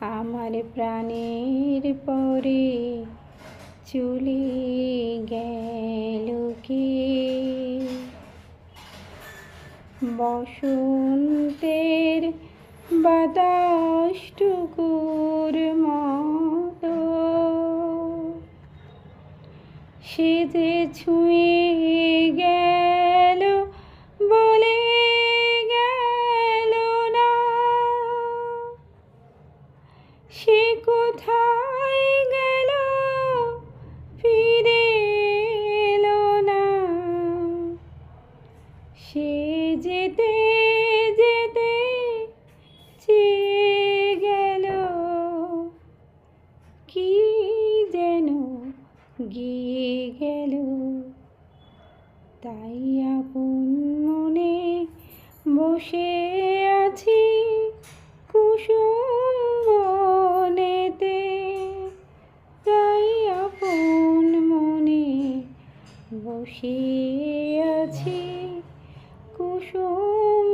আমার প্রাণের পরে চলে গেল কে? বসন্তের বাতাসটুকুর মতো। সে যে ছুঁয়ে গেল সে কোথায় গেল? ফিরে এলো না। সে যেতে যেতে চেয়ে গেল। কি যেন গিয়ে গেল? তাই আপন মনে বসে বসে আছি কুসুম